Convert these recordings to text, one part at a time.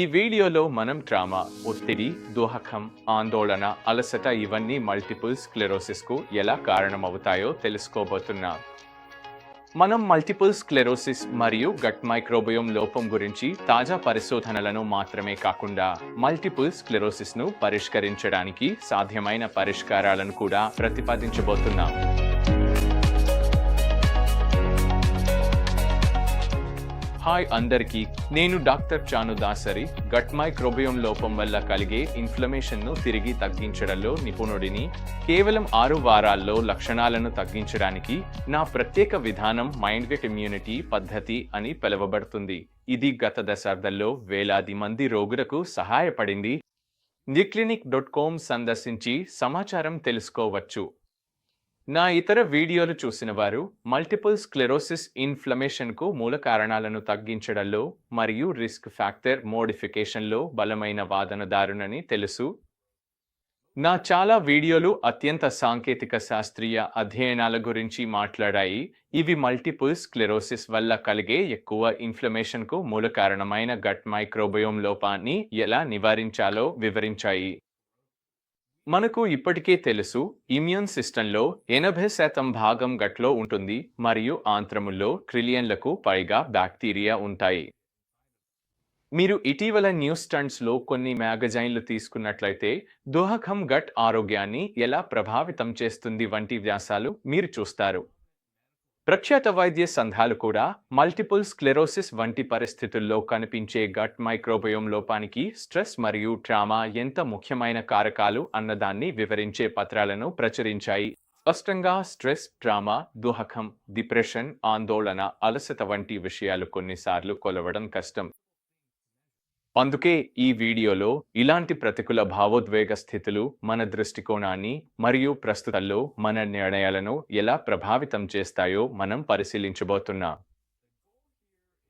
ఈ వీడియోలో మనం ట్రామా ఒత్తిడి దోహకం ఆందోళన అలసట ఇవన్నీ మల్టిపుల్ స్క్లెరోసిస్కు ఎలా కారణమవుతాయో తెలుసుకోబోతున్నాం. మనం మల్టిపుల్ స్క్లెరోసిస్ మరియు గట్ మైక్రోబయోమ్ లోపం గురించి తాజా పరిశోధనలను మాత్రమే కాకుండా మల్టిపుల్ స్క్లెరోసిస్ను పరిష్కరించడానికి సాధ్యమైన పరిష్కారాలను కూడా ప్రతిపాదించబోతున్నాం. హాయ్ అందరికీ. నేను doctor Chanu Dasari. Gut microbiome లోపం వల్ల కలిగే ఇన్ఫ్లమేషన్ను తిరిగి తగ్గించడంలో నిపుణుడిని. కేవలం ఆరు వారాల్లో లక్షణాలను తగ్గించడానికి నా ప్రత్యేక విధానం మైండ్ గట్ ఇమ్యూనిటీ పద్ధతి అని పిలువబడుతుంది. ఇది గత దశాబ్దంలో వేలాది మంది రోగులకు సహాయపడింది. నిక్లినిక్ డాట్ కామ్ సందర్శించి సమాచారం తెలుసుకోవచ్చు. నా ఇతర వీడియోలు చూసిన వారు మల్టిపుల్ స్క్లెరోసిస్ ఇన్ఫ్లమేషన్కు మూల కారణాలను తగ్గించడంలో మరియు రిస్క్ ఫ్యాక్టర్ మోడిఫికేషన్లో బలమైన వాదనదారునని తెలుసు. నా చాలా వీడియోలు అత్యంత సాంకేతిక శాస్త్రీయ అధ్యయనాల గురించి మాట్లాడాయి. ఇవి మల్టిపుల్ స్క్లెరోసిస్ వల్ల కలిగే ఎక్కువ ఇన్ఫ్లమేషన్కు మూల కారణమైన గట్ మైక్రోబయోమ్ లోపాన్ని ఎలా నివారించాలో వివరించాయి. మనకు ఇప్పటికే తెలుసు ఇమ్యూన్ సిస్టంలో ఎనభై శాతం భాగం గట్లో ఉంటుంది మరియు ఆంత్రముల్లో ట్రిలియన్లకు పైగా బ్యాక్టీరియా ఉంటాయి. మీరు ఇటీవల న్యూస్ స్టంట్స్లో కొన్ని మ్యాగజైన్లు తీసుకున్నట్లయితే దోహకం గట్ ఆరోగ్యాన్ని ఎలా ప్రభావితం చేస్తుంది వంటి వ్యాసాలు మీరు చూస్తారు. ప్రఖ్యాత వైద్య సంఘాలు కూడా మల్టిపుల్ స్క్లెరోసిస్ వంటి పరిస్థితుల్లో కనిపించే గట్ మైక్రోబయోమ్ లోపానికి స్ట్రెస్ మరియు ట్రామా ఎంత ముఖ్యమైన కారకాలు అన్నదాన్ని వివరించే పత్రాలను ప్రచురించాయి. స్పష్టంగా స్ట్రెస్ ట్రామా దుహకం డిప్రెషన్ ఆందోళన అలసత వంటి విషయాలు కొన్నిసార్లు కొలవడం కష్టం. అందుకే ఈ వీడియోలో ఇలాంటి ప్రతికూల భావోద్వేగ స్థితులు మన దృష్టికోణాన్ని మరియు ప్రస్తుతంలో మన నిర్ణయాలను ఎలా ప్రభావితం చేస్తాయో మనం పరిశీలించబోతున్నాం.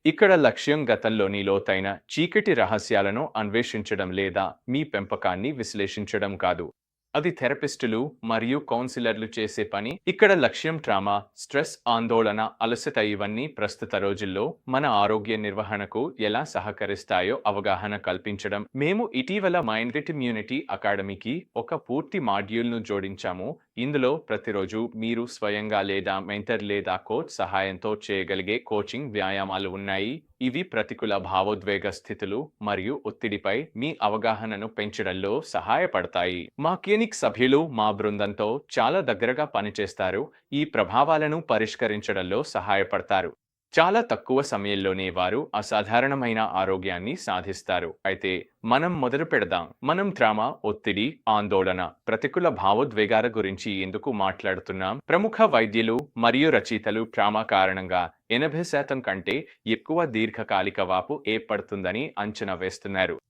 ఇక్కడ లక్ష్యం గతంలోని లోతైన చీకటి రహస్యాలను అన్వేషించడం లేదా మీ పెంపకాన్ని విశ్లేషించడం కాదు. అది థెరపిస్టులు మరియు కౌన్సిలర్లు చేసే పని. ఇక్కడ లక్ష్యం ట్రామా స్ట్రెస్ ఆందోళన అలసట ఇవన్నీ ప్రస్తుత రోజుల్లో మన ఆరోగ్య నిర్వహణకు ఎలా సహకరిస్తాయో అవగాహన కల్పించడం. మేము ఇటీవల మైండ్ గిట్ ఇమ్యూనిటీ అకాడమీకి ఒక పూర్తి మాడ్యూల్ను జోడించాము. ఇందులో ప్రతిరోజు మీరు స్వయంగా లేదా మెంటర్ లేదా కోచ్ సహాయంతో చేయగలిగే కోచింగ్ వ్యాయామాలు ఉన్నాయి. ఇవి ప్రతికూల భావోద్వేగ స్థితులు మరియు ఒత్తిడిపై మీ అవగాహనను పెంచడంలో సహాయపడతాయి. మా క్లినిక్ సభ్యులు మా బృందంతో చాలా దగ్గరగా పనిచేస్తారు. ఈ ప్రభావాలను పరిష్కరించడంలో సహాయపడతారు. చాలా తక్కువ సమయంలోనే వారు అసాధారణమైన ఆరోగ్యాన్ని సాధిస్తారు. అయితే మనం మొదలు పెడదాం. మనం ట్రామా ఒత్తిడి ఆందోళన ప్రతికూల భావోద్వేగాల గురించి ఎందుకు మాట్లాడుతున్నాం? ప్రముఖ వైద్యులు మరియు రచయితలు ట్రామా కారణంగా ఎనభై శాతం కంటే ఎక్కువ దీర్ఘకాలిక వాపు ఏర్పడుతుందని అంచనా వేస్తున్నారు.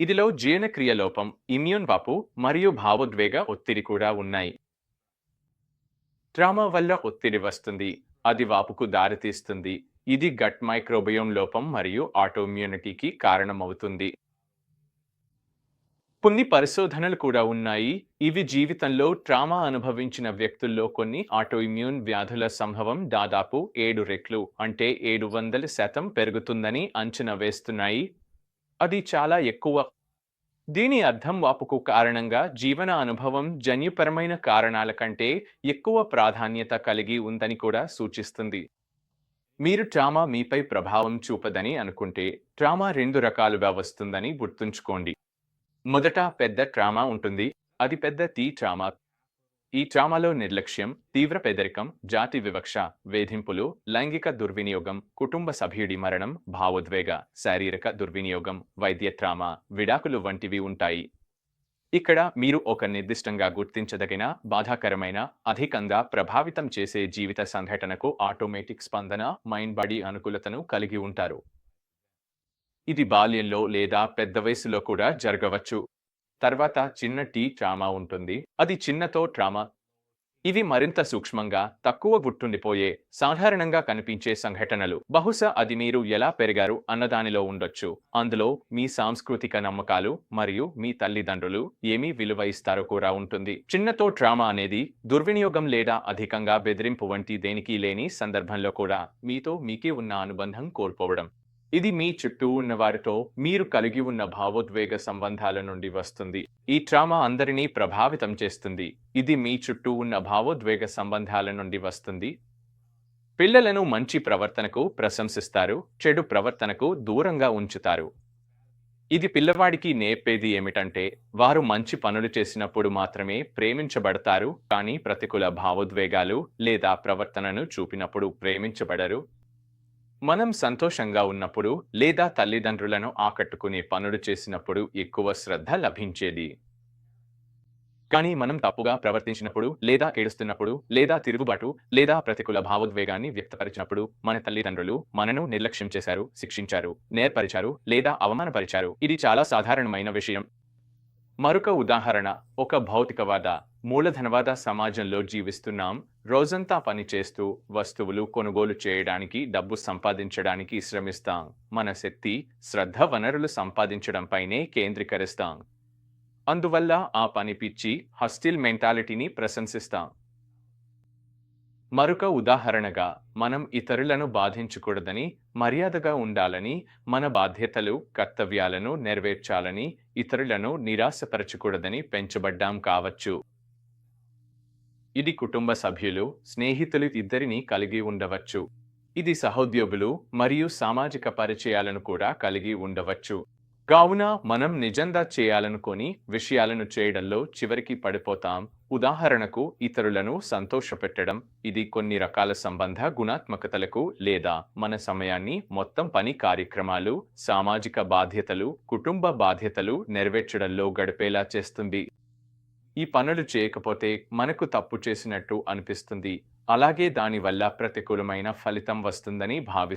ఇదిలో జీర్ణక్రియ లోపం ఇమ్యూన్ వాపు మరియు భావోద్వేగ ఒత్తిడి కూడా ఉన్నాయి. ట్రామా వల్ల ఒత్తిడి వస్తుంది. అది వాపుకు దారితీస్తుంది ఇది గట్ మైక్రోబయోమ్ లోపం మరియు ఆటోమ్యూనిటీకి కారణమవుతుంది. కొన్ని పరిశోధనలు కూడా ఉన్నాయి. ఇవి జీవితంలో ట్రామా అనుభవించిన వ్యక్తుల్లో కొన్ని ఆటోఇమ్యూన్ వ్యాధుల సంభవం దాదాపు ఏడు రెట్లు అంటే ఏడు వందల శాతం పెరుగుతుందని అంచనా వేస్తున్నాయి. అది చాలా ఎక్కువ దీని అర్థం వాపుకు కారణంగా జీవన అనుభవం జన్యుపరమైన కారణాల కంటే ఎక్కువ ప్రాధాన్యత కలిగి ఉందని కూడా సూచిస్తుంది. మీరు ట్రామా మీపై ప్రభావం చూపదని అనుకుంటే ట్రామా రెండు రకాలుగా వస్తుందని గుర్తుంచుకోండి. మొదట పెద్ద ట్రామా ఉంటుంది. అది పెద్ద టీ ట్రామా. ఈ ట్రామాలో నిర్లక్ష్యం తీవ్ర పేదరికం జాతి వివక్ష వేధింపులు లైంగిక దుర్వినియోగం కుటుంబ సభ్యుడి మరణం భావోద్వేగ శారీరక దుర్వినియోగం వైద్య ట్రామా విడాకులు వంటివి ఉంటాయి. ఇక్కడ మీరు ఒక నిర్దిష్టంగా గుర్తించదగిన బాధాకరమైన అధికంగా ప్రభావితం చేసే జీవిత సంఘటనకు ఆటోమేటిక్ స్పందన మైండ్ బాడీ అనుకూలతను కలిగి ఉంటారు. ఇది బాల్యంలో లేదా పెద్ద వయసులో కూడా జరగవచ్చు. తర్వాత చిన్న టీ ట్రామా ఉంటుంది. అది చిన్నతో ట్రామా. ఇవి మరింత సూక్ష్మంగా తక్కువ గుర్తుండిపోయే సాధారణంగా కనిపించే సంఘటనలు. బహుశా అది మీరు ఎలా పెరిగారు అన్నదానిలో ఉండొచ్చు. అందులో మీ సాంస్కృతిక నమ్మకాలు మరియు మీ తల్లిదండ్రులు ఏమీ విలువ ఇస్తారో కూడా ఉంటుంది. చిన్నతో ట్రామా అనేది దుర్వినియోగం లేదా అధికంగా బెదిరింపు వంటి దేనికి లేని సందర్భంలో కూడా మీతో మీకే ఉన్న అనుబంధం కోల్పోవడం. ఇది మీ చుట్టూ ఉన్న వారితో మీరు కలిగి ఉన్న భావోద్వేగ సంబంధాల నుండి వస్తుంది. ఈ ట్రామా అందరినీ ప్రభావితం చేస్తుంది. ఇది మీ చుట్టూ ఉన్న భావోద్వేగ సంబంధాల నుండి వస్తుంది. పిల్లలను మంచి ప్రవర్తనకు ప్రశంసిస్తారు. చెడు ప్రవర్తనకు దూరంగా ఉంచుతారు. ఇది పిల్లవాడికి నేర్పేది ఏమిటంటే వారు మంచి పనులు చేసినప్పుడు మాత్రమే ప్రేమించబడతారు కానీ ప్రతికూల భావోద్వేగాలు లేదా ప్రవర్తనను చూపినప్పుడు ప్రేమించబడరు. మనం సంతోషంగా ఉన్నప్పుడు లేదా తల్లిదండ్రులను ఆకట్టుకునే పనులు చేసినప్పుడు ఎక్కువ శ్రద్ధ లభించేది. కానీ మనం తప్పుగా ప్రవర్తించినప్పుడు లేదా ఏడుస్తున్నప్పుడు లేదా తిరుగుబాటు లేదా ప్రతికూల భావోద్వేగాన్ని వ్యక్తపరిచినప్పుడు మన తల్లిదండ్రులు మనను నిర్లక్ష్యం చేశారు శిక్షించారు నేర్పరిచారు లేదా అవమానపరిచారు. ఇది చాలా సాధారణమైన విషయం. మరొక ఉదాహరణ ఒక భౌతికవాద మూలధనవాద సమాజంలో జీవిస్తున్నాం. రోజంతా పని చేస్తూ వస్తువులు కొనుగోలు చేయడానికి డబ్బు సంపాదించడానికి శ్రమిస్తాం. మన శక్తి శ్రద్ధ వనరులు సంపాదించడంపైనే కేంద్రీకరిస్తాం. అందువల్ల ఆ పని పిచ్చి హస్టిల్ మెంటాలిటీని ప్రశంసిస్తాం. మరొక ఉదాహరణగా మనం ఇతరులను బాధించకూడదని మర్యాదగా ఉండాలని మన బాధ్యతలు కర్తవ్యాలను నెరవేర్చాలని ఇతరులను నిరాశపరచకూడదని పెంచబడ్డాం కావచ్చు. ఇది కుటుంబ సభ్యులు స్నేహితులు ఇద్దరిని కలిగి ఉండవచ్చు. ఇది సహోద్యోగులు మరియు సామాజిక పరిచయాలను కూడా కలిగి ఉండవచ్చు. కావున మనం నిజంగా చేయాలనుకొని విషయాలను చేయడంలో చివరికి పడిపోతాం. ఉదాహరణకు ఇతరులను సంతోషపెట్టడం ఇది కొన్ని రకాల సంబంధ గుణాత్మకతలకు లేదా మన సమయాన్ని మొత్తం పని కార్యక్రమాలు సామాజిక బాధ్యతలు కుటుంబ బాధ్యతలు నెరవేర్చడంలో గడిపేలా చేస్తుంది. ఈ పనులు చేయకపోతే మనకు తప్పు చేసినట్టు అనిపిస్తుంది. అలాగే దానివల్ల ప్రతికూలమైన ఫలితం వస్తుందని భావిస్తారు